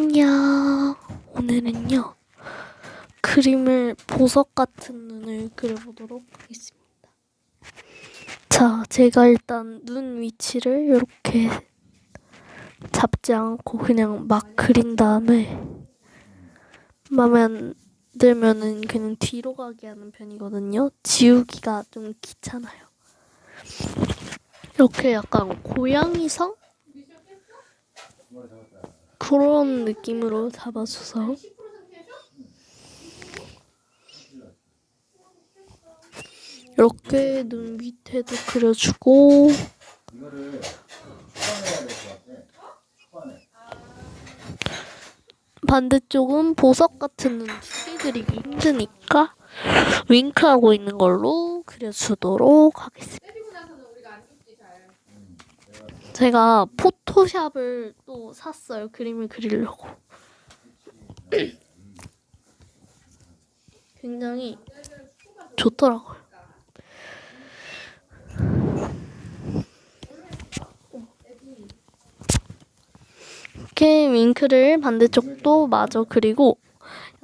안녕. 오늘은요, 그림을 보석 같은 눈을 그려보도록 하겠습니다. 자, 제가 일단 눈 위치를 이렇게 잡지 않고 그냥 막 그린 다음에 마음에 안 들면은 그냥 뒤로 가게 하는 편이거든요. 지우기가 좀 귀찮아요. 이렇게 약간 고양이성? 그런 느낌으로 잡아줘서 이렇게 눈 밑에도 그려주고. 반대쪽은 보석 같은 눈두개 그리기 힘드니까 윙크하고 있는 걸로 그려주도록 하겠습니다. 제가 포토샵을 또 샀어요. 그림을 그리려고. 굉장히 좋더라고요. 이렇게 윙크를 반대쪽도 마저 그리고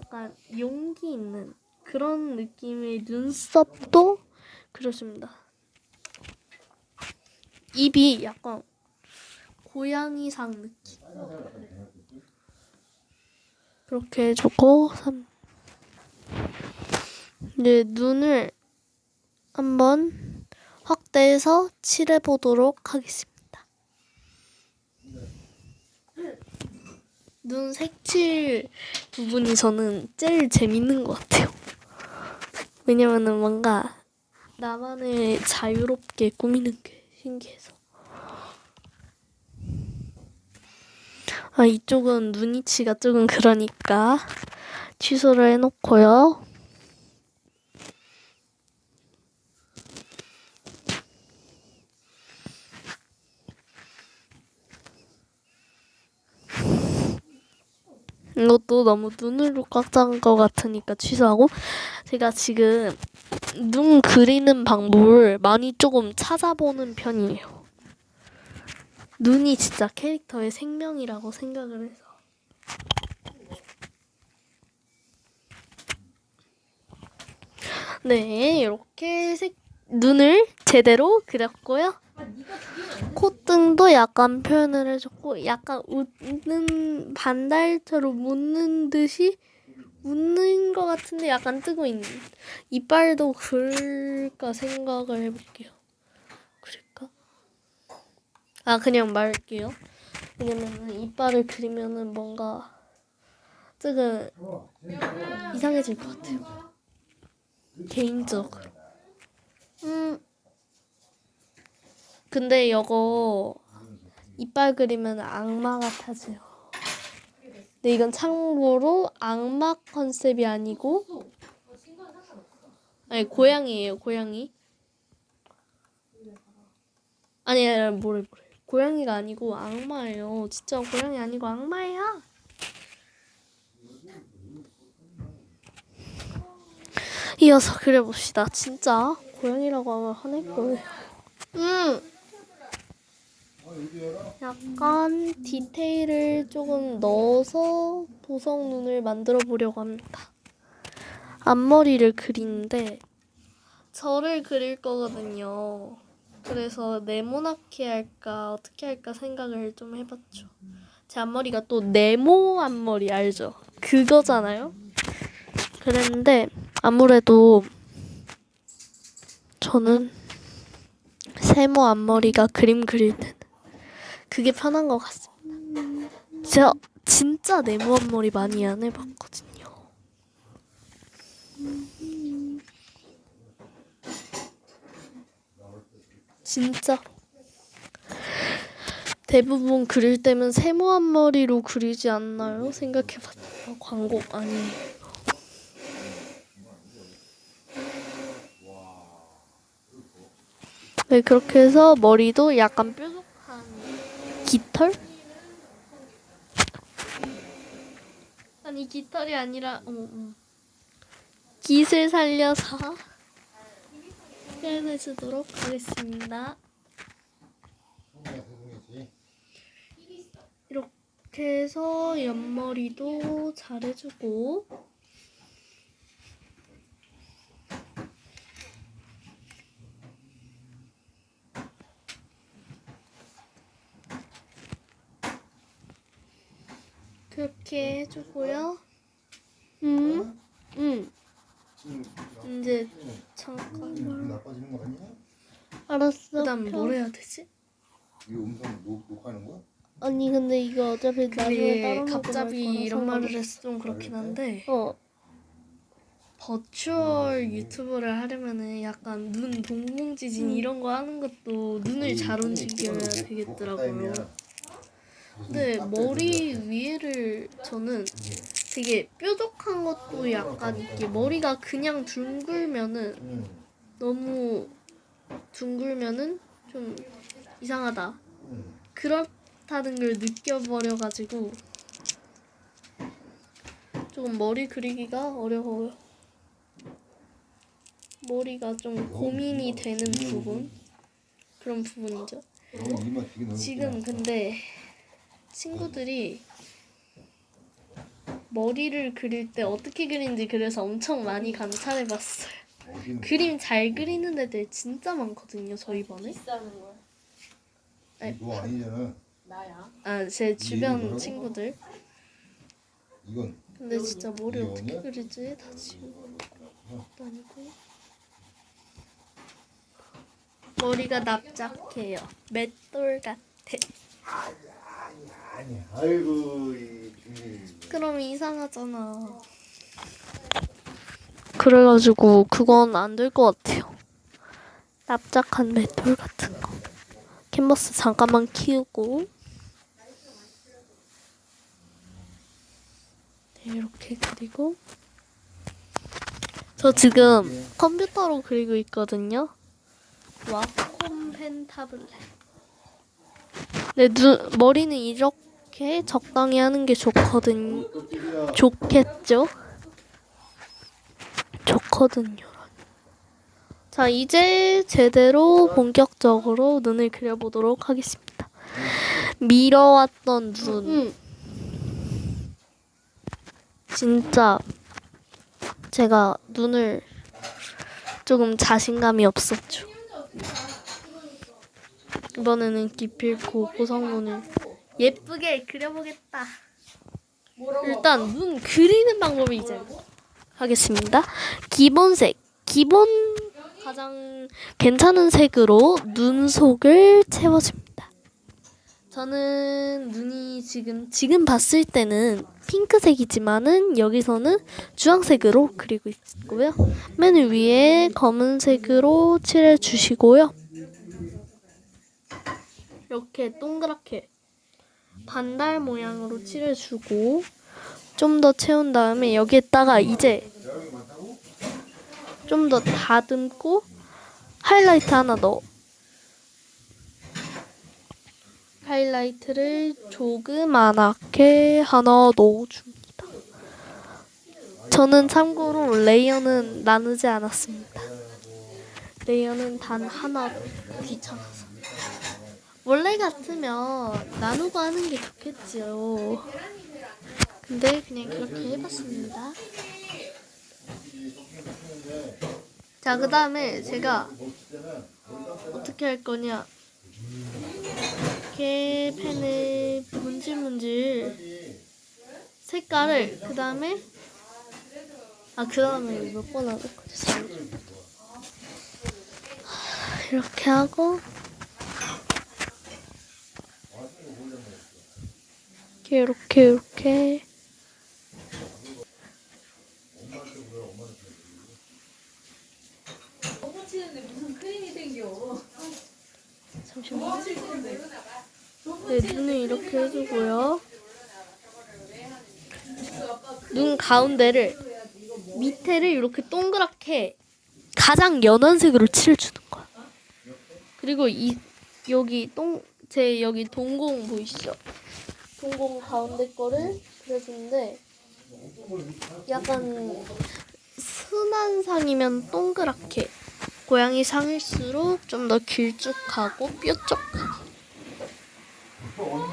약간 용기 있는 그런 느낌의 눈썹도 그려줍니다. 입이 약간 고양이상 느낌. 그렇게 해주고 삼- 이제 눈을 한번 확대해서 칠해 보도록 하겠습니다. 눈 색칠 부분이 저는 제일 재밌는 것 같아요. 왜냐면은 뭔가 나만의 자유롭게 꾸미는 게 신기해서. 아, 이쪽은 눈이치가 조금 그러니까 취소를 해놓고요. 이것도 너무 눈으로 꽉 찬 것 같으니까 취소하고 제가 지금 눈 그리는 방법을 많이 조금 찾아보는 편이에요. 눈이 진짜 캐릭터의 생명이라고 생각을 해서. 네, 이렇게 색, 눈을 제대로 그렸고요. 콧등도 약간 표현을 해줬고, 약간 웃는 반달처럼 웃는 듯이 웃는 것 같은데 약간 뜨고 있는. 이빨도 그럴까 생각을 해볼게요. 아, 그냥 말할게요. 왜냐면은 이빨을 그리면은 뭔가 조금 이상해질 것 같아요. 개인적으로. 음. 근데 이거 이빨 그리면 악마 같아져요. 근데 이건 참고로 악마 컨셉이 아니고 아니 고양이에요 고양이. 아니 아니 뭐래 뭐래 고양이가 아니고 악마예요. 진짜 고양이 아니고 악마예요. 이어서 그려봅시다. 진짜 고양이라고 하면 화낼 거예요. 음. 약간 디테일을 조금 넣어서 보석 눈을 만들어 보려고 합니다. 앞머리를 그리는데 저를 그릴 거거든요. 그래서 네모나게 할까 어떻게 할까 생각을 좀 해봤죠. 제 앞머리가 또 네모 앞머리 알죠? 그거잖아요. 그랬는데 아무래도 저는 세모 앞머리가 그림 그릴 때는 그게 편한 것 같습니다. 제가 진짜 네모 앞머리 많이 안 해봤거든요. 진짜 대부분 그릴 때면 세모 앞머리로 그리지 않나요? 생각해봤자 광고 아니에요. 네, 그렇게 해서 머리도 약간 뾰족한 깃털? 아니, 깃털이 아니라, 어, 어. 깃을 살려서 표현해주도록 하겠습니다. 소금이야, 소금이지. 이렇게 해서 옆머리도 잘해주고 그렇게 해주고요. 음, 음, 지금 이제 응. 잠깐. 좀 나빠지는 거 아니야? 알았어. 그다음 뭘 해야 되지? 이 음성 녹, 녹화하는 거야? 아니 근데 이거 어차피 나중에 따로 갑자기 이런. 말을 해서 좀 그렇긴 한데 어 버추얼 유튜브를 하려면은 약간 눈 동공 지진 이런 거 하는 것도 눈을 잘 움직여야 되겠더라고요. 근데 머리 위에를 저는 되게 뾰족한 것도 약간 있게 머리가 그냥 둥글면은 응. 너무 둥글면은 좀 이상하다. 응. 그렇다는 걸 느껴버려가지고 조금 머리 그리기가 어려워요. 머리가 좀 고민이 되는 부분 그런 부분이죠. 넓구나. 지금 근데 친구들이 머리를 그릴 때 어떻게 그리는지 그래서 엄청 많이 감탄해봤어요. 그림 잘 그리는 애들 진짜 많거든요 저희 반에. 비싸는 거야 너 아니잖아. 나야 아 제 주변 뭐라고? 친구들. 이건 근데 진짜 머리 어떻게? 그리지? 다 지우고 다니고 머리가 납작해요. 맷돌 같아. 아니. 아이고 이. 그럼 이상하잖아. 그래가지고 그건 안 될 것 같아요. 납작한 맷돌 같은 거. 캔버스 잠깐만 키우고. 네, 이렇게 그리고. 저 지금 컴퓨터로 그리고 있거든요. 와콤 펜 타블렛. 네, 눈, 머리는 이렇게 적당히 하는 게 좋거든. 좋겠죠? 좋거든요. 자, 이제 제대로 본격적으로 눈을 그려보도록 하겠습니다. 밀어왔던 눈. 진짜 제가 눈을 조금 자신감이 없었죠. 이번에는 기필코 보성눈을 예쁘게 그려보겠다. 일단 눈 그리는 방법을 이제 하겠습니다. 기본색, 기본 가장 괜찮은 색으로 눈 속을 채워줍니다. 저는 눈이 지금 지금 봤을 때는 핑크색이지만은 여기서는 주황색으로 그리고 있고요. 맨 위에 검은색으로 칠해 주시고요. 이렇게 동그랗게 반달 모양으로 칠해주고 좀 더 채운 다음에 여기에다가 이제 좀 더 다듬고 하이라이트 하나 넣어. 하이라이트를 조그만하게 하나 넣어줍니다. 저는 참고로 레이어는 나누지 않았습니다. 레이어는 단 하나 귀찮아서. 원래 같으면 나누고 하는 게 좋겠지요. 근데 그냥 그렇게 해봤습니다. 자, 그 다음에 제가 어떻게 할 거냐. 이렇게 펜을 문질문질 색깔을 그 다음에 아, 그 다음에 몇 번 하는 거지? 이렇게 하고 이렇게 이렇게 이렇게 잠시만요. 네, 눈을 이렇게 해주고요. 눈 가운데를 밑에를 이렇게 동그랗게 가장 연한 색으로 칠해주는 거야. 그리고 이 여기 동 제 여기 동공 보이시죠? 동공 가운데 거를 그려주는데 약간 순한 상이면 동그랗게 고양이 상일수록 좀 더 길쭉하고 뾰족하게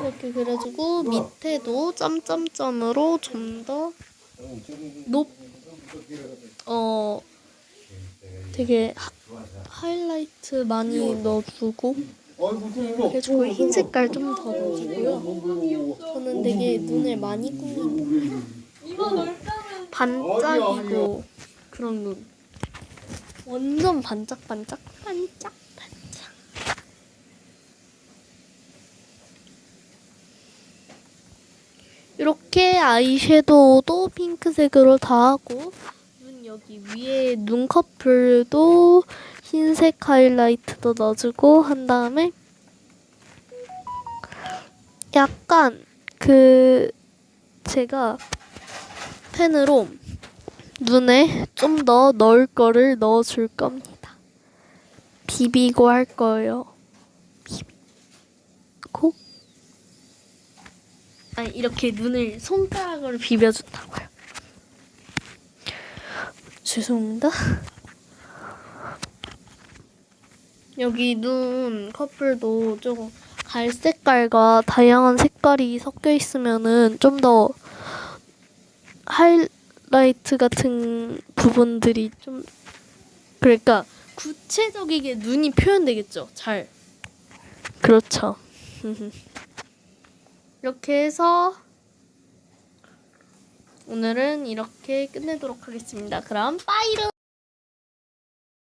이렇게 그려주고 밑에도 점점점으로 좀 더 높, 어, 되게 하, 하이라이트 많이 넣어주고 해주고 흰 색깔 좀 더 넣어주고요. 저는 되게 눈을 많이 꾸미는 반짝이고 그런 눈. 완전 반짝반짝 반짝 반짝. 이렇게 아이섀도우도 핑크색으로 다 하고 눈 여기 위에 눈꺼풀도 흰색 하이라이트도 넣어주고 한 다음에 약간 그 제가 펜으로 눈에 좀 더 넣을 거를 넣어줄 겁니다. 비비고 할 거예요. 비비고 아니 이렇게 눈을 손가락으로 비벼준다고요. 죄송합니다. 여기 눈 커플도 조금 갈색깔과 다양한 색깔이 섞여 있으면은 좀 더 하이라이트 같은 부분들이 좀 그러니까 구체적이게 눈이 표현되겠죠. 잘. 그렇죠. 이렇게 해서 오늘은 이렇게 끝내도록 하겠습니다. 그럼 빠이루!